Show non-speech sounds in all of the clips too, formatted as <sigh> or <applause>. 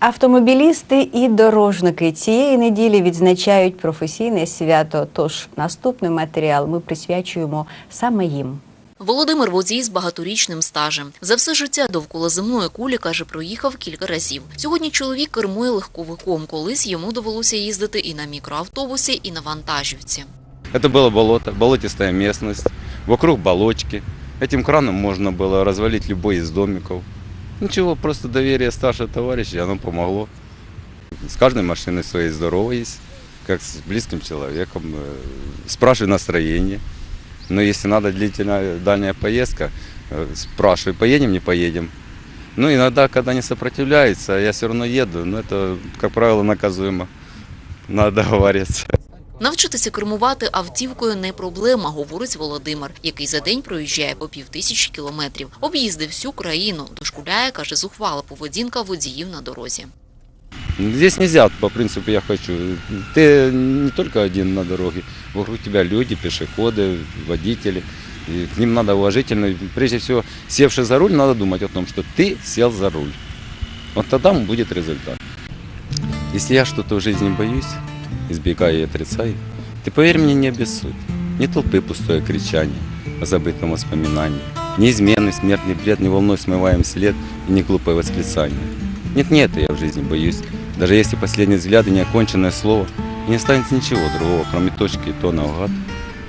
Автомобілісти і дорожники цієї неділі відзначають професійне свято. Тож наступний матеріал ми присвячуємо саме їм. Володимир водій з багаторічним стажем. За все життя довкола земної кулі, каже, проїхав кілька разів. Сьогодні чоловік кермує легковиком. Колись йому довелося їздити і на мікроавтобусі, і на вантажівці. Это было болото, болотистая местность, вокруг болочки. Этим краном можно было развалить любой из домиков. Ничего, просто доверие старшего товарища, оно помогло. С каждой машиной своей здоровой есть, как с близким человеком. э, Спрашивай настроение. Но если надо длительная дальняя поездка, э, спрашивай, поедем, не поедем. Ну, иногда, когда не сопротивляется, я все равно еду, но это, как правило, наказуемо. Надо <laughs> договариваться. Навчитися кермувати автівкою не проблема, говорить Володимир, який за день проїжджає по півтисячі кілометрів. Об'їздив всю країну. Дошкуляє, каже, зухвала поведінка водіїв на дорозі. Здесь нельзя по принципу «я хочу». Ты не только один на дороге, вокруг тебя люди, пешеходы, водители. И к ним надо уважительно. И Прежде всего, севший за руль, надо думать о том, что ты сел за руль. Вот тогда будет результат. Если я что-то в жизни боюсь, избегаю и отрицаю, ты поверь мне, не обессудь. Ни толпы пустое кричание о забытом воспоминании, ни измены, смертный бред, ни волной смываем след и ни глупое восклицание. Нет-нет, я в жизни боюсь. Даже если последний взгляд и неоконченное слово, и не останется ничего другого, кроме точки и тона угад.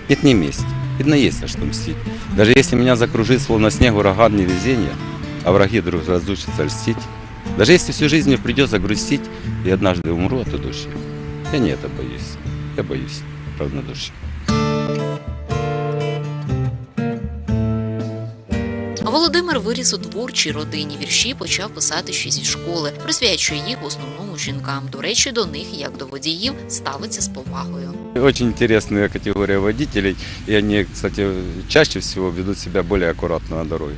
Нет, не месть. Видно, есть за что мстить. Даже если меня закружит, словно снег, ураган невезения, а враги вдруг разучатся льстить, даже если всю жизнь мне придется грустить, и однажды умру от удушья, я не это боюсь. Я боюсь равнодушия. Володимир виріс у творчій родині. Вірші почав писати ще зі школи. Присвячує їх в основному жінкам. До речі, до них, як до водіїв, ставиться з повагою. Очень интересная категория водителей, и они, кстати, чаще всего ведут себя более аккуратно на дороге.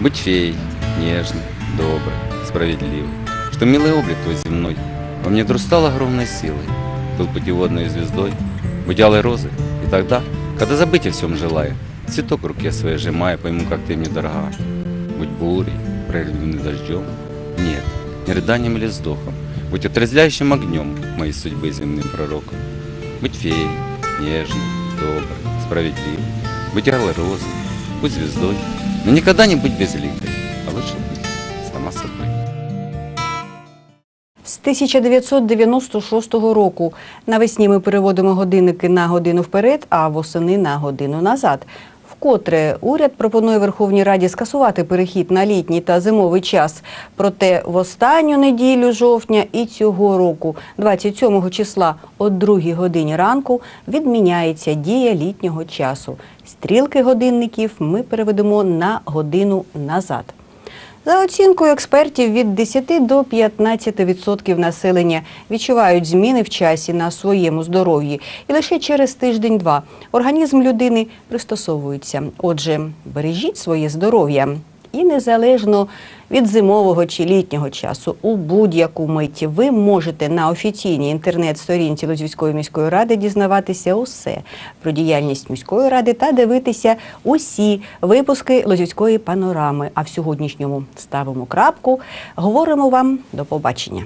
Быть феей, нежной, доброй, справедливой, что милый облик твой земной во мне вдруг стал огромной силой, был путеводной звездой, будь алой розой, и тогда, когда забыть о всем желая, цветок в руке своей сжимая, пойму, как ты мне дорога. Будь бурей, проливным дождем, нет, не рыданием или вздохом, будь отрезвляющим огнем моей судьбы земным пророком. Быть феей, нежной, доброй, справедливой. Быть алой розой, будь звездой. Но никогда не быть безликой, а лучше быть сама собой. З 1996 року навесні ми переводимо годинники на годину вперед, а восени на годину назад. Вкотре уряд пропонує Верховній Раді скасувати перехід на літній та зимовий час. Проте в останню неділю жовтня і цього року, 27 числа о 2 годині ранку, відміняється дія літнього часу. Стрілки годинників ми переведемо на годину назад. За оцінкою експертів, від 10 до 15% населення відчувають зміни в часі на своєму здоров'ї, і лише через тиждень-два організм людини пристосовується. Отже, бережіть своє здоров'я і незалежно від зимового чи літнього часу, у будь-яку мить ви можете на офіційній інтернет-сторінці Лозівської міської ради дізнаватися усе про діяльність міської ради та дивитися усі випуски Лозівської панорами. А в сьогоднішньому ставимо крапку. Говоримо вам до побачення.